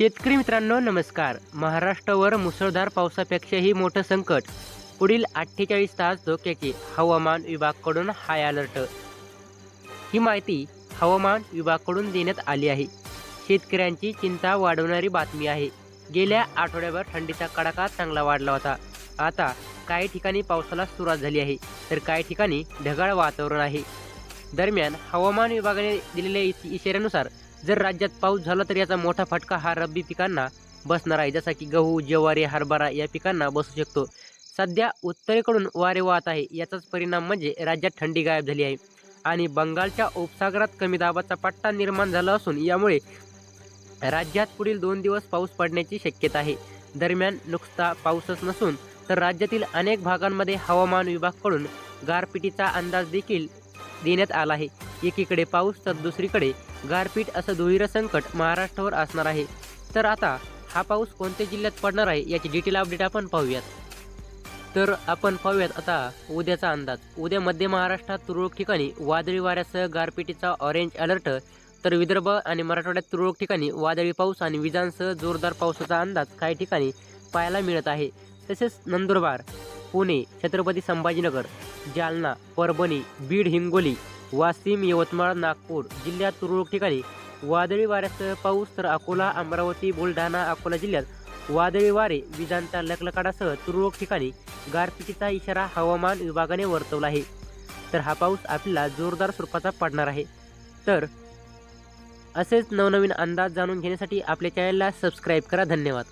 शेतकरी मित्रांनो नमस्कार. महाराष्ट्रावर मुसळधार पावसापेक्षाही मोठं संकट. पुढील अठ्ठेचाळीस तास धोक्याचे हवामान विभागाकडून हाय अलर्ट ही माहिती हवामान विभागाकडून देण्यात आली आहे. शेतकऱ्यांची चिंता वाढवणारी बातमी आहे. गेल्या आठवड्याभर थंडीचा कडाका चांगला वाढला होता. आता काही ठिकाणी पावसाला सुरुवात झाली आहे तर काही ठिकाणी ढगाळ वातावरण आहे. दरम्यान हवामान विभागाने दिलेल्या इशाऱ्यानुसार जर राज्यात पाऊस झाला तर याचा मोठा फटका हा रब्बी पिकांना बसणार आहे. जसा की गहू ज्वारी हरभरा या पिकांना बसू शकतो. सध्या उत्तरेकडून वारे वाहत आहे. याचाच परिणाम म्हणजे राज्यात थंडी गायब झाली आहे. आणि बंगालच्या उपसागरात कमी दाबाचा पट्टा निर्माण झाला असून यामुळे राज्यात पुढील दोन दिवस पाऊस पडण्याची शक्यता आहे. दरम्यान नुकता पाऊसच नसून तर राज्यातील अनेक भागांमध्ये हवामान विभागाकडून गारपिटीचा अंदाज देखील देण्यात आला आहे. एकीकडे पाऊस तर दुसरीकडे गारपीट असं दुहेरं संकट महाराष्ट्रावर असणार आहे. तर आता हा पाऊस कोणत्या जिल्ह्यात पडणार आहे याची डिटेल अपडेट आपण पाहूयात. तर आपण पाहूयात आता उद्याचा अंदाज. उद्या मध्य महाराष्ट्रात तुरळक ठिकाणी वादळी वाऱ्यासह गारपिटीचा ऑरेंज अलर्ट तर विदर्भ आणि मराठवाड्यात तुरळक ठिकाणी वादळी पाऊस आणि विजांसह जोरदार पावसाचा अंदाज काही ठिकाणी पाहायला मिळत आहे. तसेच नंदुरबार पुणे छत्रपती संभाजीनगर जालना परभणी बीड हिंगोली वाशिम यवतमाळ नागपूर जिल्ह्यात तुरळक ठिकाणी वादळी वाऱ्यासह पाऊस तर अकोला अमरावती बुलढाणा अकोला जिल्ह्यात वादळी वारे विजांचा लकलकाडासह तुरळक ठिकाणी गारपिटीचा इशारा हवामान विभागाने वर्तवला आहे. तर हा पाऊस आपल्याला जोरदार स्वरूपाचा पडणार आहे. तर असेच नवनवीन अंदाज जाणून घेण्यासाठी आपल्या चॅनलला सबस्क्राईब करा. धन्यवाद.